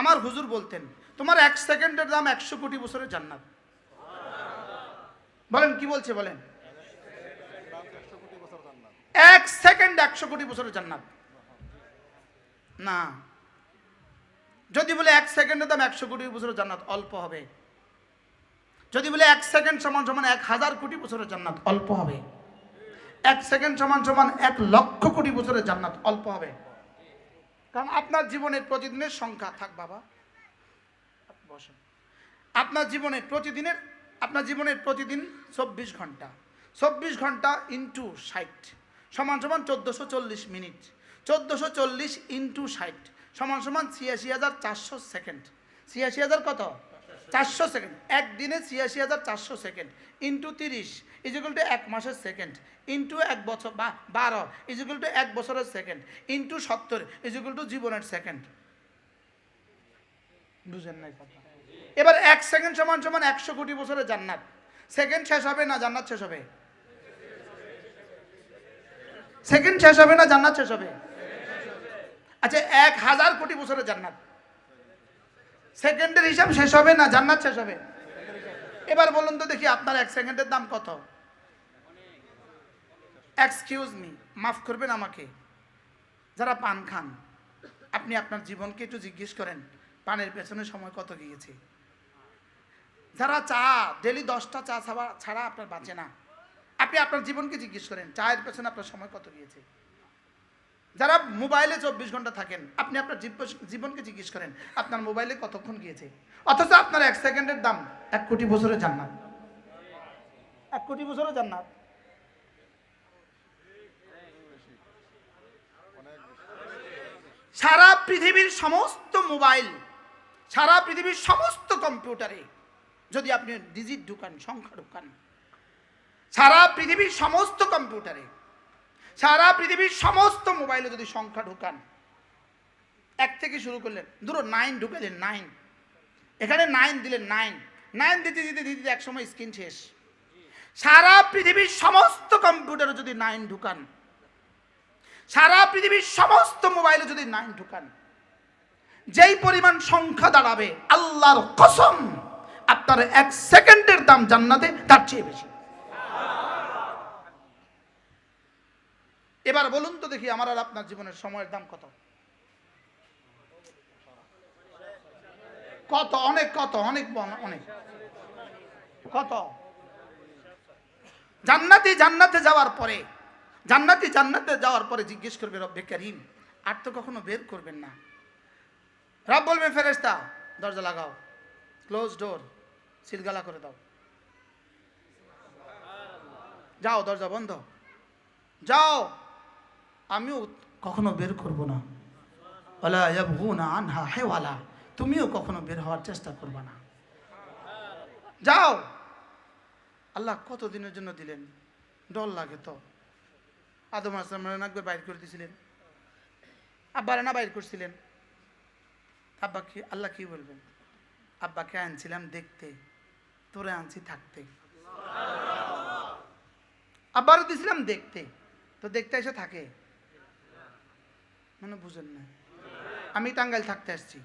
আমার হুজুর বলতেন, তোমার এক সেকেন্ডের দাম একশো কোটি বছরের জান্নাত। বলেন, কি বলছে বলেন? এক সেকেন্ড একশো কোটি বছরের জান্নাত। না। যদি বলে এক সেকেন্ডের দাম একশো কোটি বছরের জান্নাত, অল্প হবে। যদি বলে এক সেকেন্ড সমান সমান এক হাজার কোটি বছরের জান্নাত, অল্প হবে। এক সেকেন্ড সমান সমান এক লক্ষ কোটি বছরের জান্নাত, অল্প হবে। কারণ আপনার জীবনের প্রতিদিনের সংখ্যা। থাক বাবা। বসেন। আপনার জীবনের প্রতিদিনের, আপনার জীবনের প্রতিদিন চব্বিশ ঘণ্টা। চব্বিশ ঘণ্টা ইন্টু ষাট। সমান সমান চোদ্দোশো চল্লিশ মিনিট। চোদ্দোশো চল্লিশ ইন্টু ষাট। সমান সমান ছিয়াশি হাজার চারশো সেকেন্ড। ছিয়াশি হাজার কত? চারশো সেকেন্ড। একদিনে ছিয়াশি হাজার চারশো সেকেন্ড। ইন্টু তিরিশ ইজিকুল টু এক মাসের সেকেন্ড। ইন্টু এক বছর, বা বারো ইজিকুল টু এক বছরের সেকেন্ড। ইন্টু সত্তর ইজিকুল টু জীবনের সেকেন্ড। বুঝেন নাই কথা? এবার এক সেকেন্ড সমান সমান একশো কোটি বছরের জান্নাত। সেকেন্ড শেষ হবে না জান্নাত শেষ হবে? সেকেন্ড শেষ হবে না জান্নাত শেষ হবে? আচ্ছা এক হাজার কোটি বছরের জান্নাত। সেকেন্ডের হিসাব শেষ হবে না? জান্নাত শেষ হবে? এবার বলুন তো দেখি আপনার এক সেকেন্ডের দাম কত? এক্সকিউজ মি মাফ করবেন আমাকে। যারা পান খান, আপনি আপনার জীবনকে একটু জিজ্ঞেস করেন, পানের পেছনে সময় কত গিয়েছে? যারা চা ডেলি দশটা চা ছাড়া আপনার বাঁচে না, আপনি আপনার জীবনকে জিজ্ঞেস করেন, চায়ের পেছনে আপনার সময় কত গিয়েছে? যারা মোবাইলে চব্বিশ ঘণ্টা থাকেন, আপনি আপনার জীব- জীবনকে জিজ্ঞেস করেন, আপনার মোবাইলে কতক্ষণ গিয়েছে? অথচ আপনার এক সেকেন্ডের দাম এক কোটি বছরের জান্নাত। এক কোটি বছরের জান্নাত। সারা পৃথিবীর সমস্ত মোবাইল, সারা পৃথিবীর সমস্ত কম্পিউটারে যদি আপনি ডিজিট ঢুকান, সংখ্যা ঢুকান, সারা পৃথিবীর সমস্ত কম্পিউটারে সারা পৃথিবীর সমস্ত মোবাইলে যদি সংখ্যা ঢুকান, এক থেকে শুরু করলেন, ধরো নাইন ঢুকালেন নাইন এখানে নাইন দিলেন নাইন নাইন দিতে দিতে দিতে একসময় স্ক্রিন শেষ। সারা পৃথিবীর সমস্ত কম্পিউটারে যদি নাইন ঢুকান, সারা পৃথিবীর সমস্ত মোবাইলে যদি নাইন ঢুকান, যেই পরিমাণ সংখ্যা দাঁড়াবে, আল্লাহর কসম, আপনার এক সেকেন্ডের দাম জান্নাতে তার চেয়ে বেশি। এবার বলুন তো দেখি আমার আর আপনার জীবনের সময়ের দাম কত? কত? অনেক কত? অনেক অনেক। কত? জান্নাতি জান্নাতে যাওয়ার পরে, জান্নাতি জান্নাতে যাওয়ার পরে জিজ্ঞেস করবে, রব্বে করিম, আর তো কখনো বের করবেন না। রব বলবে ফেরেস্তা দরজা লাগাও। ক্লোজ ডোর সিলগালা করে দাও। যাও, দরজা বন্ধ। যাও। আমিও কখনো বের করব না। হেওয়ালা। তুমিও কখনো বের হওয়ার চেষ্টা করবে না। যাও। আল্লাহ কত দিনের জন্য দিলেন? ডর লাগে তো। আদম আসলাম একবার বাইর করে দিয়েছিলেন আব্বারে না বাইর করছিলেন। আব্বা কি, আল্লাহ কি বলবেন? আব্বাকে আনছিলাম দেখতে, তোরে আনছি থাকতে। আব্বারও দিছিলাম দেখতে। তো দেখতে এসে থাকে। মানে বুঝেন না আমি টাঙ্গাইল থাকতে আসছি।